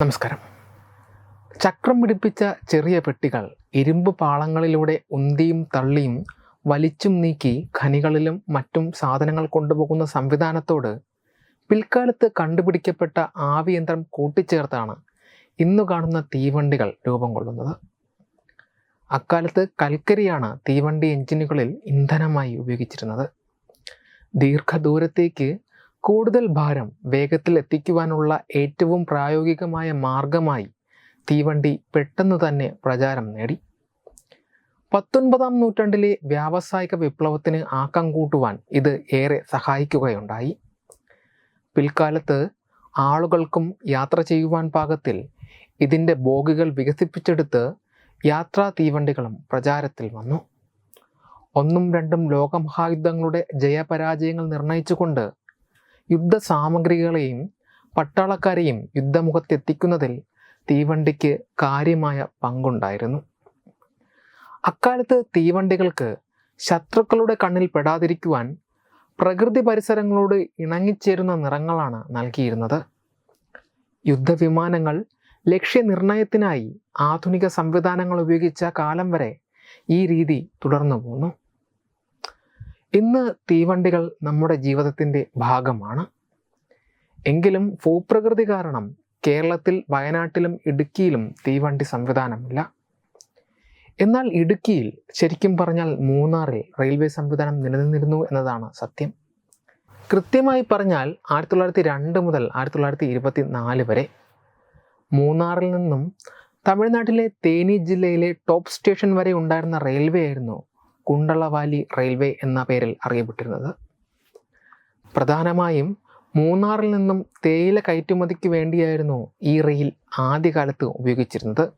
നമസ്കാരം. ചക്രം പിടിപ്പിച്ച ചെറിയ പെട്ടികൾ ഇരുമ്പ് പാളങ്ങളിലൂടെ ഉന്തിയും തള്ളിയും വലിച്ചും നീക്കി ഖനികളിലും മറ്റും സാധനങ്ങൾ കൊണ്ടുപോകുന്ന സംവിധാനത്തോട് പിൽക്കാലത്ത് കണ്ടുപിടിക്കപ്പെട്ട ആവിയന്ത്രം കൂട്ടിച്ചേർത്താണ് ഇന്നു കാണുന്ന തീവണ്ടികൾ രൂപം കൊള്ളുന്നത്. അക്കാലത്ത് കൽക്കരിയാണ് തീവണ്ടി എഞ്ചിനുകളിൽ ഇന്ധനമായി ഉപയോഗിച്ചിരുന്നത്. ദീർഘദൂരത്തേക്ക് കൂടുതൽ ഭാരം വേഗത്തിൽ എത്തിക്കുവാനുള്ള ഏറ്റവും പ്രായോഗികമായ മാർഗമായി തീവണ്ടി പെട്ടെന്ന് തന്നെ പ്രചാരം നേടി. പത്തൊൻപതാം നൂറ്റാണ്ടിലെ വ്യാവസായിക വിപ്ലവത്തിന് ആക്കം കൂട്ടുവാൻ ഇത് ഏറെ സഹായിക്കുകയുണ്ടായി. പിൽക്കാലത്ത് ആളുകൾക്കും യാത്ര ചെയ്യുവാൻ പാകത്തിൽ ഇതിന്റെ ബോഗികൾ വികസിപ്പിച്ചെടുത്ത് യാത്രാ തീവണ്ടികളും പ്രചാരത്തിൽ വന്നു. ഒന്നും രണ്ടും ലോകമഹായുദ്ധങ്ങളുടെ ജയപരാജയങ്ങൾ നിർണയിച്ചുകൊണ്ട് യുദ്ധസാമഗ്രികളെയും പട്ടാളക്കാരെയും യുദ്ധമുഖത്തെത്തിക്കുന്നതിൽ തീവണ്ടിക്ക് കാര്യമായ പങ്കുണ്ടായിരുന്നു. അക്കാലത്ത് തീവണ്ടികൾക്ക് ശത്രുക്കളുടെ കണ്ണിൽ പെടാതിരിക്കുവാൻ പ്രകൃതി പരിസരങ്ങളോട് ഇണങ്ങിച്ചേരുന്ന നിറങ്ങളാണ് നൽകിയിരുന്നത്. യുദ്ധവിമാനങ്ങൾ ലക്ഷ്യനിർണയത്തിനായി ആധുനിക സംവിധാനങ്ങൾ ഉപയോഗിച്ച കാലം വരെ ഈ രീതി തുടർന്നു പോന്നു. ഇന്ന് തീവണ്ടികൾ നമ്മുടെ ജീവിതത്തിന്റെ ഭാഗമാണ്. എങ്കിലും ഭൂപ്രകൃതി കാരണം കേരളത്തിൽ വയനാട്ടിലും ഇടുക്കിയിലും തീവണ്ടി സംവിധാനമില്ല. എന്നാൽ ഇടുക്കിയിൽ ശരിക്കും പറഞ്ഞാൽ മൂന്നാറിൽ റെയിൽവേ സംവിധാനം നിലനിന്നിരുന്നു എന്നതാണ് സത്യം. കൃത്യമായി പറഞ്ഞാൽ ആയിരത്തി തൊള്ളായിരത്തി രണ്ട് മുതൽ ആയിരത്തി തൊള്ളായിരത്തി ഇരുപത്തി നാല് വരെ മൂന്നാറിൽ നിന്നും തമിഴ്നാട്ടിലെ തേനി ജില്ലയിലെ ടോപ്പ് സ്റ്റേഷൻ വരെ ഉണ്ടായിരുന്ന റെയിൽവേ ആയിരുന്നു കുണ്ടളവാലി റെയിൽവേ എന്ന പേരിൽ അറിയപ്പെട്ടിരുന്നത്. പ്രധാനമായും മൂന്നാറിൽ നിന്നും തേയില കയറ്റുമതിക്ക് വേണ്ടിയായിരുന്നു ഈ റെയിൽ ആദ്യകാലത്ത് ഉപയോഗിച്ചിരുന്നത്.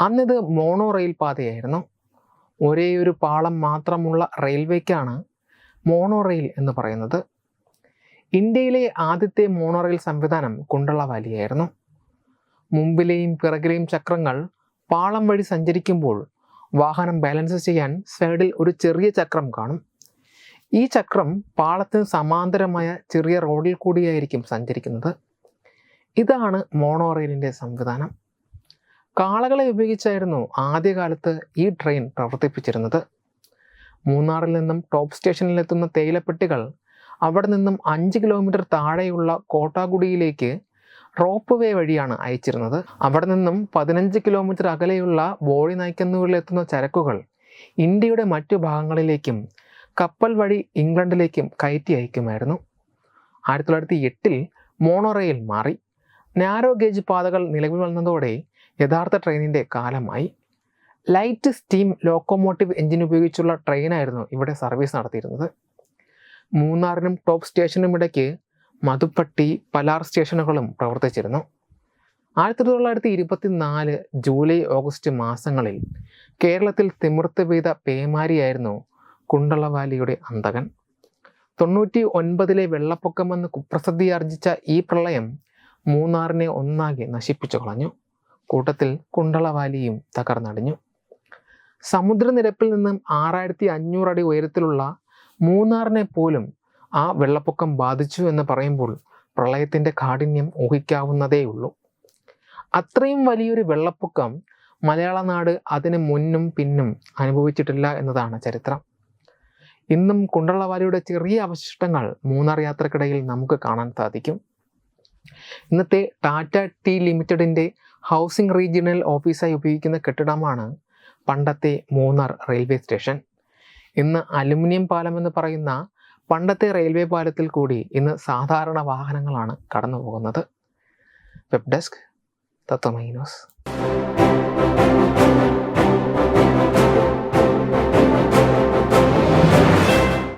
അന്നിത് മോണോ റെയിൽ പാതയായിരുന്നു. ഒരേ ഒരു പാളം മാത്രമുള്ള റെയിൽവേക്കാണ് മോണോ റെയിൽ എന്ന് പറയുന്നത്. ഇന്ത്യയിലെ ആദ്യത്തെ മോണോ റെയിൽ സംവിധാനം കുണ്ടളവാലിയായിരുന്നു. മുമ്പിലെയും പിറകിലെയും ചക്രങ്ങൾ പാളം വഴി സഞ്ചരിക്കുമ്പോൾ വാഹനം ബാലൻസ് ചെയ്യാൻ സൈഡിൽ ഒരു ചെറിയ ചക്രം കാണും. ഈ ചക്രം പാളത്തിന് സമാന്തരമായ ചെറിയ റോഡിൽ കൂടിയായിരിക്കും സഞ്ചരിക്കുന്നത്. ഇതാണ് മോണോ റെയിലിന്റെ സംവിധാനം. കാളകളെ ഉപയോഗിച്ചായിരുന്നു ആദ്യകാലത്ത് ഈ ട്രെയിൻ പ്രവർത്തിപ്പിച്ചിരുന്നത്. മൂന്നാറിൽ നിന്നും ടോപ്പ് സ്റ്റേഷനിലെത്തുന്ന തേയിലപ്പെട്ടികൾ അവിടെ നിന്നും അഞ്ച് കിലോമീറ്റർ താഴെയുള്ള കോട്ടാഗുഡിയിലേക്ക് റോപ്പ് വേ വഴിയാണ് അയച്ചിരുന്നത്. അവിടെ നിന്നും പതിനഞ്ച് കിലോമീറ്റർ അകലെയുള്ള ബോളി നയിക്കുന്നുകളിലെത്തുന്ന ചരക്കുകൾ ഇന്ത്യയുടെ മറ്റു ഭാഗങ്ങളിലേക്കും കപ്പൽ വഴി ഇംഗ്ലണ്ടിലേക്കും കയറ്റി അയക്കുമായിരുന്നു. ആയിരത്തി തൊള്ളായിരത്തി എട്ടിൽ മോണോ റെയിൽ മാറി. നാരോ ഗേജ് പാതകൾ നിലവിൽ വന്നതോടെ യഥാർത്ഥ ട്രെയിനിന്റെ കാലമായി. ലൈറ്റ് സ്റ്റീം ലോക്കോമോട്ടീവ് എഞ്ചിൻ ഉപയോഗിച്ചുള്ള ട്രെയിനായിരുന്നു ഇവിടെ സർവീസ് നടത്തിയിരുന്നത്. മൂന്നാറിനും ടോപ്പ് സ്റ്റേഷനും ഇടയ്ക്ക് മധുപ്പട്ടി പലാർ സ്റ്റേഷനുകളും പ്രവർത്തിച്ചിരുന്നു. ആയിരത്തി തൊള്ളായിരത്തി ഇരുപത്തി നാല് ജൂലൈ ഓഗസ്റ്റ് മാസങ്ങളിൽ കേരളത്തിൽ തിമിർത്ത് പെയ്ത പേമാരിയായിരുന്നു കുണ്ടളവാലിയുടെ അന്തകൻ തൊണ്ണൂറ്റി ഒൻപതിലെ വെള്ളപ്പൊക്കമെന്ന് കുപ്രസിദ്ധി ആർജിച്ച ഈ പ്രളയം മൂന്നാറിനെ ഒന്നാകെ നശിപ്പിച്ചു കളഞ്ഞു. കൂട്ടത്തിൽ കുണ്ടളവാലിയും തകർന്നടിഞ്ഞു. സമുദ്രനിരപ്പിൽ നിന്നും ആറായിരത്തി അഞ്ഞൂറ് അടി ഉയരത്തിലുള്ള മൂന്നാറിനെ പോലും ആ വെള്ളപ്പൊക്കം ബാധിച്ചു എന്ന് പറയുമ്പോൾ പ്രളയത്തിന്റെ കാഠിന്യം ഊഹിക്കാവുന്നതേയുള്ളൂ. അത്രയും വലിയൊരു വെള്ളപ്പൊക്കം മലയാള നാട് അതിന് മുന്നും പിന്നും അനുഭവിച്ചിട്ടില്ല എന്നതാണ് ചരിത്രം. ഇന്നും കുണ്ടളവാലിയുടെ ചെറിയ അവശിഷ്ടങ്ങൾ മൂന്നാർ യാത്രക്കിടയിൽ നമുക്ക് കാണാൻ സാധിക്കും. ഇന്നത്തെ ടാറ്റ ടി ലിമിറ്റഡിന്റെ ഹൗസിംഗ് റീജിയണൽ ഓഫീസായി ഉപയോഗിക്കുന്ന കെട്ടിടമാണ് പണ്ടത്തെ മൂന്നാർ റെയിൽവേ സ്റ്റേഷൻ. ഇന്ന് അലുമിനിയം പാലം എന്ന് പറയുന്ന പണ്ടത്തെ റെയിൽവേ പാലത്തിൽ കൂടി ഇന്ന് സാധാരണ വാഹനങ്ങളാണ് കടന്നു പോകുന്നത് വെബ് ഡെസ്ക് തത്വമൈ